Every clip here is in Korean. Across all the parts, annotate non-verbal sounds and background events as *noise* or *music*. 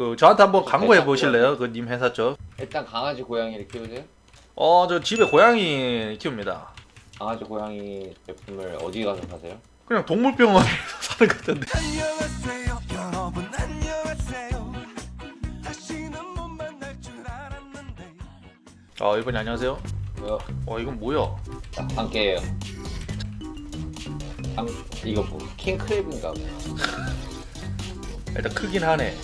그 저한테 한번 광고해 보실래요? 그 님 회사 쪽. 일단 강아지 고양이를 키우세요? 어, 저 집에 고양이 키웁니다. 강아지 고양이 제품을 어디 가서 사세요? 그냥 동물병원 *laughs* 사는 것 같은데. 안녕하세요 여러분 안녕하세요 다시는 못 만날 줄 알았는데 어, 이번에 안녕하세요. 왜요? 어, 이건 뭐야? 자, 함께해요. 함, 이거 뭐 킹크랩인가 봐. *laughs* 일단 크긴 하네.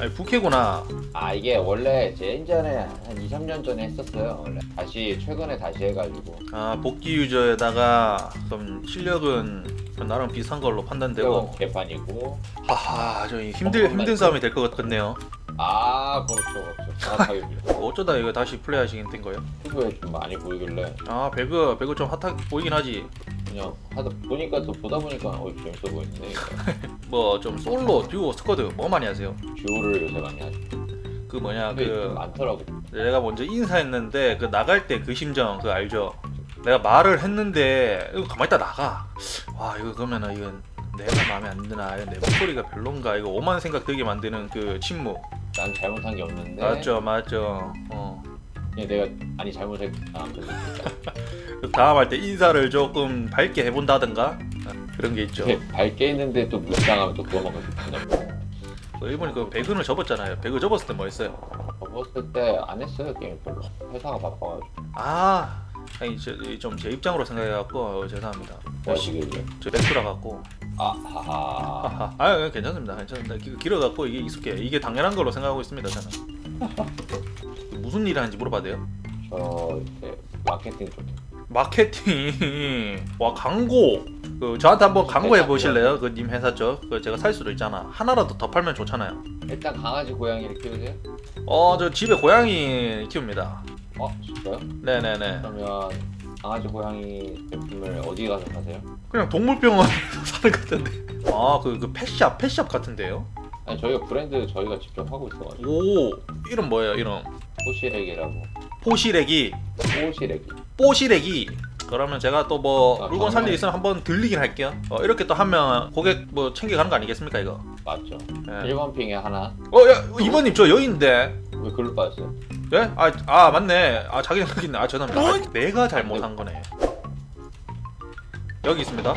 아니, 부캐구나. 아 이게 원래 제 예전에 한 2, 3년 전에 했었어요. 원래 다시 최근에 다시 해가지고 아, 복귀 유저에다가 좀 실력은 나랑 비슷한 걸로 판단되고. 개판이고 하하, 저 힘들 힘든 싸움이 될 것 같네요. 아 그렇죠 그렇죠 정확하게 보여. *laughs* 어쩌다 이거 다시 플레이하시게 된 거예요? 유튜브에 좀 많이 보이길래 아, 배그 배그 좀 핫하 보이긴 하지. 그냥 하다 보니까 또 보다 보니까 어 재밌어 보이네. *laughs* 뭐좀 솔로, 듀오, 스쿼드 뭐 많이 하세요? 듀오를 요새 많이 하죠. 그 뭐냐 근데 그 많더라고. 내가 먼저 인사했는데 그 나갈 때 그 심정 그 알죠? 내가 말을 했는데 이거 가만히 있다 나가. 와 이거 그러면은 이건 내가 마음에 안 드나 이거 내 목소리가 별론가 이거 오만 생각 들게 만드는 그 침묵. 난 잘못한 게 없는데. 맞죠 맞죠. 어. 그냥 내가 아니 잘못했. 아 다음 할 때 인사를 조금 밝게 해본다든가 어, 그런 게 있죠. 이렇게 밝게 했는데 또 무시당하면 또 먹고 그냥 그 일본이 그 배그는 접었잖아요. 배그 접었을 때 뭐 했어요? 접었을 때 안 했어요 게임 별로. 회사가 바빠가지고. 아 아니 좀제 입장으로 생각해갖고 어, 죄송합니다. 뭐 하시길래. 저 백수라 갖고 아 하하. 하하. 아 괜찮습니다 괜찮습니다 기- 길어갖고 이게 익숙해 이게 당연한 걸로 생각하고 있습니다 저는 *laughs* 무슨 일 하는지 물어봐도 돼요? 저 이렇게 마케팅 쪽. 마케팅 와 광고 그 저한테 한번 광고해 보실래요? 그 님 회사 쪽그 제가 살 수도 있잖아 하나라도 더 팔면 좋잖아요 일단 강아지 고양이를 키우세요? 어 저 집에 고양이 키웁니다 어 진짜요? 네네네 그러면 강아지 고양이 제품을 어디 가서 사세요? 그냥 동물병원 *laughs* 사는 것 같은데 아그 그 펫샵 펫샵 같은데요? 아니 저희가 브랜드 저희가 직접 하고 있어가지고 오 이름 뭐예요 이름 포시렉이라고. 포시래기 포시렉이. 뽀시래기 그러면 제가 또 뭐 아, 물건 살 일. 있으면 한번 들리긴 할게요 어, 이렇게 또 하면 고객 뭐 챙겨가는 거 아니겠습니까 이거 맞죠. 예. 1번 핑에 하나. 어 야 이번님 저 여인데 왜 글로 빠졌어요? 예? 아, 아 맞네 아 자기 생각 있네 아 죄송합니다 아, 내가 잘못한 거네 여기 있습니다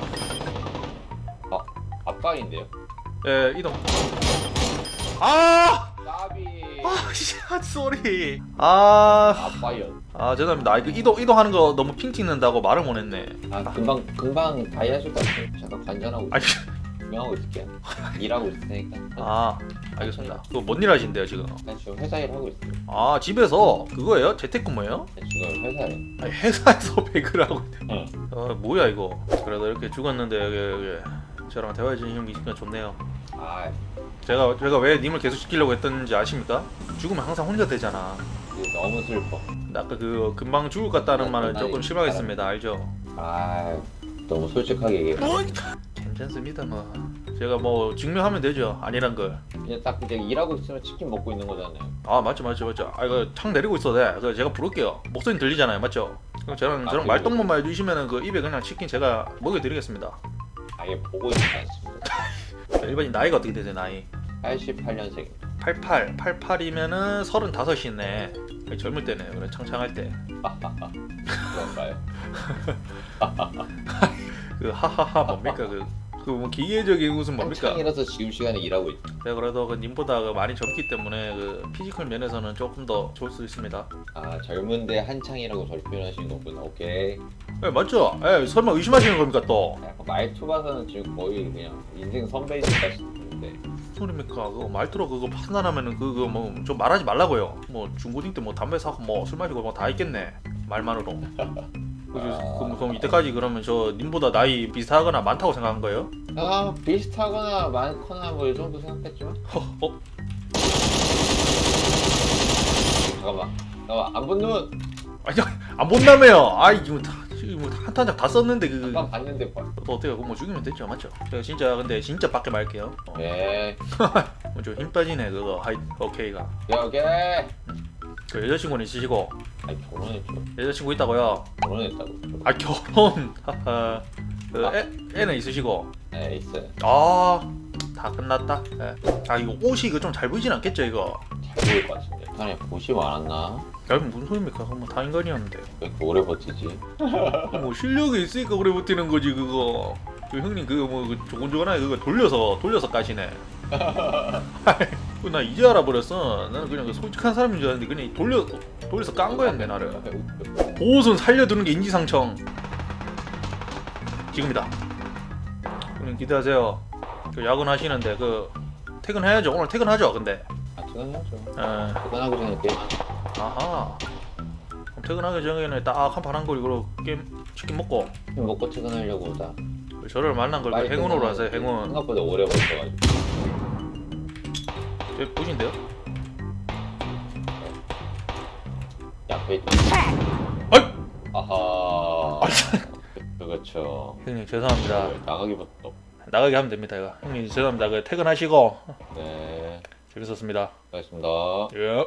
아빠인데요? 예 이동 아! 까비. 아, *laughs* 씨, 쏘리. 아, 아빠연. 아, 죄송합니다. 아, 이거 이동 이동하는 거 너무 핑 찍는다고 말을 못했네. 아 금방 금방 다이 하실 것 같아요. 잠깐 관전하고 아니, 구경하고 있을게요. 일하고 있을 테니까. 아, 알겠습니다. 그거 뭔 일 하신대요 지금? 난 지금 회사 일 하고 있어요. 아, 집에서 그거예요? 재택근무예요? 난 지금 회사에. 아니, 회사에서 *laughs* 배그를 하고. 있네. 응. 어, 뭐야 이거? 그래도 이렇게 죽었는데 여기 여기 저랑 대화해 주신 게 좋네요. 아 제가 제가 왜 님을 계속 시키려고 했던지 아십니까? 죽으면 항상 혼자 되잖아. 너무 슬퍼. 근데 아까 그 금방 죽을 것 같다는 말은 조금 실망했습니다. 알죠? 아 너무 솔직하게 얘기해. 괜찮습니다 뭐. 제가 뭐 증명하면 되죠. 아니란 걸. 그냥 딱 이제 일하고 있으면 치킨 먹고 있는 거잖아요. 아 맞죠 맞죠 맞죠. 아 이거 창 내리고 있어도 돼. 그 제가 부를게요. 목소리 들리잖아요, 맞죠? 그럼 저랑 아, 저랑 들리죠. 말동무만 해주시면은 그 입에 그냥 치킨 제가 먹여드리겠습니다. 아예 보고 있지 않습니다. *laughs* 일반인 나이가 어떻게 되세요 나이? 88년생. 88 88이면은 35이네. 젊을 때네요. 그래 창창할 때. *laughs* 그런가요? *laughs* 그 하하하 뭡니까 그. 그뭐 기계적인 웃음 뭡니까? 한창이라서 지금 시간에 일하고 있죠. 제가 그래도 그 님보다 그 많이 젊기 때문에 그 피지컬 면에서는 조금 더 좋을 수 있습니다. 아 젊은데 한창이라고 저를 표현하시는 거구나. 오케이. 예 맞죠? 예 설마 의심하시는 겁니까 또? 약간 말투 봐서는 지금 거의 그냥 인생 선배이니까 싶은데. 무슨 소리입니까? 그거 말투로 그거 판단하면은 그거 뭐좀 말하지 말라고요. 뭐 중고딩 때 뭐 담배 사고 뭐 술 마시고 뭐 다 있겠네 말만으로. *laughs* 그럼, 그럼 이때까지 그러면 저 님보다 나이 비슷하거나 많다고 생각한 거예요? 아 비슷하거나 많거나 뭐 이 정도 생각했지만. 허, 어? 잠깐만. 잠깐만 안 본 눈. 아니 안 본다며요. 아 이거 다 이거 한탄 장다 썼는데 그 잠깐 봤는데 봐. 또 어때요? 그거 뭐 죽이면 됐죠, 맞죠? 제가 진짜 근데 진짜 밖에 말게요. 어, *laughs* 예. 뭐좀힘 빠지네 그거 하이 오케이가. 오케이. 그 여자친구는 있으시고 아니 결혼했죠. 여자친구 있다고요? 결혼했다고. 아 결혼. 하하. 그 애, 애는 있으시고. 네 있어요. 아다 끝났다. 예. 아 이거 옷이 이거 좀 잘 보이진 않겠죠 이거? 잘 보일 것 같은데. 산에 보시 많았나? 야 이거 무슨 소리입니까? 그거 뭐다 인간이었는데. 왜 이렇게 오래 버티지? *laughs* 뭐 실력이 있으니까 오래 버티는 거지 그거. 그 형님 그거 뭐 그 조곤조곤하게 그거 돌려서 돌려서 까시네. *laughs* 나 이제 알아버렸어. 나는 그냥 그 솔직한 사람인 줄 알았는데 그냥 돌려 돌려서 깐 거였네 나를. 보호선 살려두는 게 인지상청. 지금이다. 형님 기대하세요. 그 야근하시는데 그 퇴근해야죠. 오늘 퇴근하죠. 근데. 아, 퇴근해야죠. 에, 퇴근하기 전에 게임. 아하. 그럼 퇴근하기 전에는 딱 한 판한 거리로 게임 치킨 먹고 먹고 퇴근하려고 다. 저를 만난 걸 빨리 행운으로 끝나고 하세요. 행운. 생각보다 오래 버텨가지고. 저 보신데요? 아이! 아하. 그렇죠. 형님 죄송합니다. 나가기부터. 나가게 하면 됩니다. 이거. 형님 죄송합니다. 그 퇴근하시고 네. 재밌었습니다. 수고하셨습니다. 예.